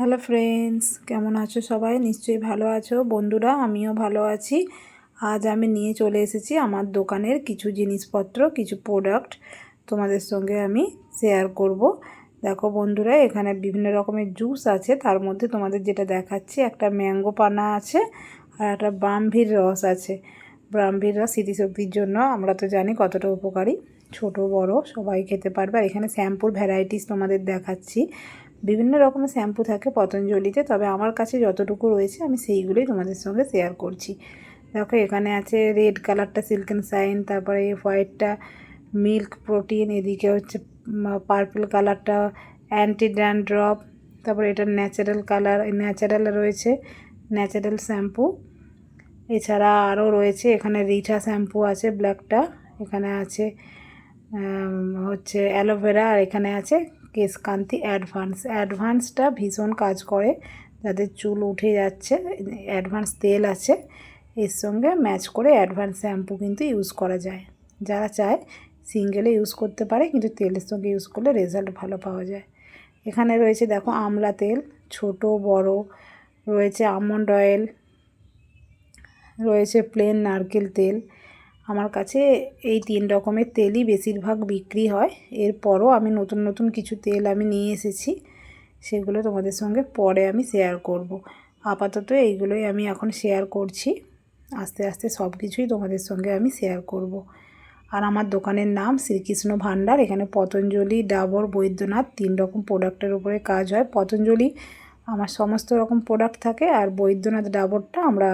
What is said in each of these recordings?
Hello friends, কেমন আছো সবাই? নিশ্চয়ই ভালো আছো। বন্ধুরা, আমিও ভালো আছি। আজ আমি নিয়ে চলে এসেছি আমার দোকানের কিছু জিনিসপত্র, কিছু প্রোডাক্ট তোমাদের সঙ্গে আমি শেয়ার করব। দেখো বন্ধুরা, এখানে বিভিন্ন রকমের জুস আছে। তার মধ্যে তোমাদের যেটা দেখাচ্ছি, একটা ম্যাঙ্গো পানা আছে আর একটা ব্রাহ্মীর রস আছে। ব্রাহ্মীর রস স্মৃতিশক্তির জন্য আমরা তো জানি কতটা উপকারী। ছোট, বড়, সবাই খেতে পারবে। আর এখানে শ্যাম্পুর ভ্যারাইটিস তোমাদের দেখাচ্ছি। বিভিন্ন রকমের শ্যাম্পু থাকে পতঞ্জলিতে, তবে আমার কাছে যতটুকু রয়েছে আমি সেইগুলোই তোমাদের সঙ্গে শেয়ার করছি। দেখো, এখানে আছে রেড কালারটা সিল্কেন সাইন তারপরে হোয়াইটটা মিল্ক প্রোটিন এদিকে হচ্ছে পার্পল কালারটা অ্যান্টি ড্যান্ড্রপ তারপরে এটা ন্যাচারাল কালার ন্যাচারাল রয়েছে ন্যাচারাল শ্যাম্পু এছাড়া আরও রয়েছে, এখানে রিঠা শ্যাম্পু আছে ব্ল্যাকটা এখানে আছে হচ্ছে অ্যালোভেরা আর এখানে আছে কেশকান্তি অ্যাডভান্স অ্যাডভান্সটা ভীষণ কাজ করে, যাদের চুল উঠে যাচ্ছে অ্যাডভান্স তেল আছে, এর সঙ্গে ম্যাচ করে অ্যাডভান্স শ্যাম্পু কিন্তু ইউজ করা যায়। যারা চায় সিঙ্গেলে ইউজ করতে পারে, কিন্তু তেলের সঙ্গে ইউজ করলে রেজাল্ট ভালো পাওয়া যায়। এখানে রয়েছে দেখো আমলা তেল, ছোট, বড়, রয়েছে আমন্ড অয়েল রয়েছে প্লেন নারকেল তেল। আমার কাছে এই তিন রকমের তেলই বেশিরভাগ বিক্রি হয়। এরপরও আমি নতুন নতুন কিছু তেল আমি নিয়ে এসেছি। সেগুলো তোমাদের সঙ্গে পরে আমি শেয়ার করব। আপাতত এইগুলোই আমি এখন শেয়ার করছি। আস্তে আস্তে সব কিছুই তোমাদের সঙ্গে আমি শেয়ার করব। আর আমার দোকানের নাম শ্রীকৃষ্ণ ভাণ্ডার। এখানে পতঞ্জলি, ডাবর, বৈদ্যনাথ তিন রকম প্রোডাক্টের উপরে কাজ হয়। পতঞ্জলি, আমার সমস্ত রকম প্রোডাক্ট থাকে। আর বৈদ্যনাথ, ডাবরটা আমরা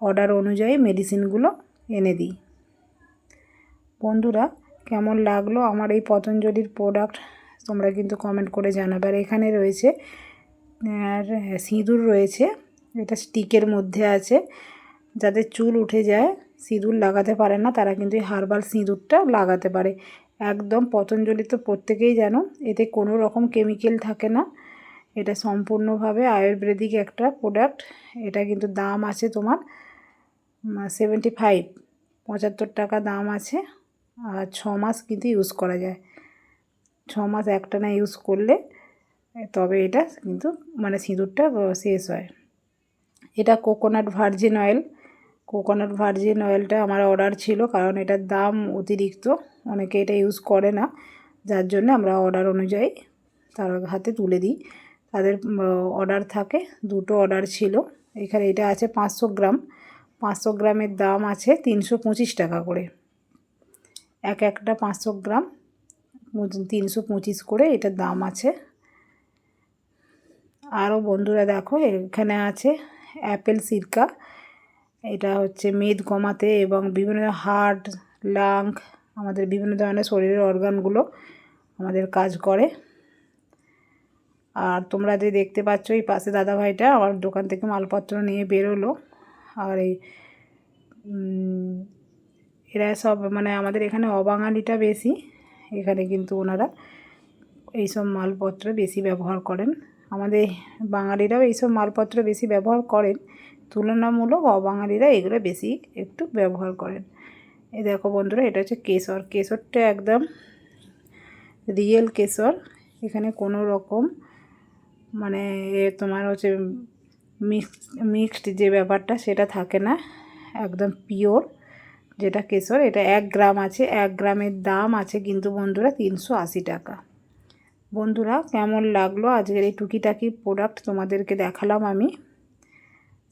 অর্ডার অনুযায়ী মেডিসিনগুলো এনে দিই। বন্ধুরা, কেমন লাগল আমার এই পতঞ্জলির প্রোডাক্ট তোমরা কিন্তু কমেন্ট করে জানাবে। আর এখানে রয়েছে, আর সিঁদুর রয়েছে। এটা স্টিকের মধ্যে আছে। যাদের চুল উঠে যায়, সিঁদুর লাগাতে পারে না, তারা কিন্তু এই হার্বাল সিঁদুরটা লাগাতে পারে। একদম পতঞ্জলি তো প্রত্যেকেই জানো, এতে কোনো রকম কেমিক্যাল থাকে না। এটা সম্পূর্ণভাবে আয়ুর্বেদিক একটা প্রোডাক্ট এটা কিন্তু দাম আছে তোমার সেভেন্টি ফাইভ পঁচাত্তর টাকা দাম আছে। আর ছ মাস কিন্তু ইউজ করা যায়। ছ মাস একটানা ইউজ করলে তবে এটা কিন্তু মানে সিঁদুরটা শেষ হয়। এটা coconut virgin oil coconut virgin অয়েলটা আমার অর্ডার ছিল কারণ এটার দাম অতিরিক্ত। অনেকে এটা ইউজ করে না। যার জন্য আমরা অর্ডার অনুযায়ী তার হাতে তুলে দিই। তাদের অর্ডার থাকে। দুটো অর্ডার ছিল। এখানে এটা আছে পাঁচশো গ্রাম। পাঁচশো গ্রামের দাম আছে তিনশো পঁচিশ টাকা করে। এক একটা পাঁচশো গ্রাম তিনশো পঁচিশ করে এটার দাম আছে। আরও বন্ধুরা দেখো, এখানে আছে অ্যাপেল সিরকা। এটা হচ্ছে মেদ কমাতে এবং বিভিন্ন হার্ট লাং, আমাদের বিভিন্ন ধরনের শরীরের অর্গানগুলো আমাদের কাজ করে। আর তোমরা যে দেখতে পাচ্ছ, এই পাশে দাদাভাইটা আমার দোকান থেকে মালপত্র নিয়ে বেরোলো। আর এই এরা সব মানে আমাদের এখানে অবাঙালিটা বেশি। এখানে কিন্তু ওনারা এইসব মালপত্র বেশি ব্যবহার করেন। আমাদের বাঙালিরাও এইসব মালপত্র বেশি ব্যবহার করেন। তুলনামূলক অবাঙালিরা এগুলো বেশি একটু ব্যবহার করেন। এই দেখো বন্ধুরা, এটা হচ্ছে কেশর। কেশরটা একদম রিয়েল কেশর। এখানে কোনো রকম মানে তোমার হচ্ছে মিক্সড মিক্সড যে ব্যাপারটা সেটা থাকে না। একদম পিওর। যেটা কেশর, এটা এক গ্রাম আছে, এক গ্রামের দাম আছে কিন্তু বন্ধুরা তিনশো আশি টাকা। বন্ধুরা কেমন লাগল আজকের এই টুকিটাকি প্রোডাক্ট তোমাদেরকে দেখালাম আমি?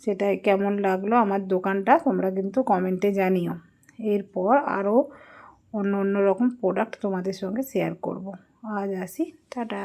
সেটা কেমন লাগল আমার দোকানটা তোমরা কিন্তু কমেন্টে জানিও। এরপর আরও অন্য অন্য রকম প্রোডাক্ট তোমাদের সঙ্গে শেয়ার করব। আজ আসি, টাটা।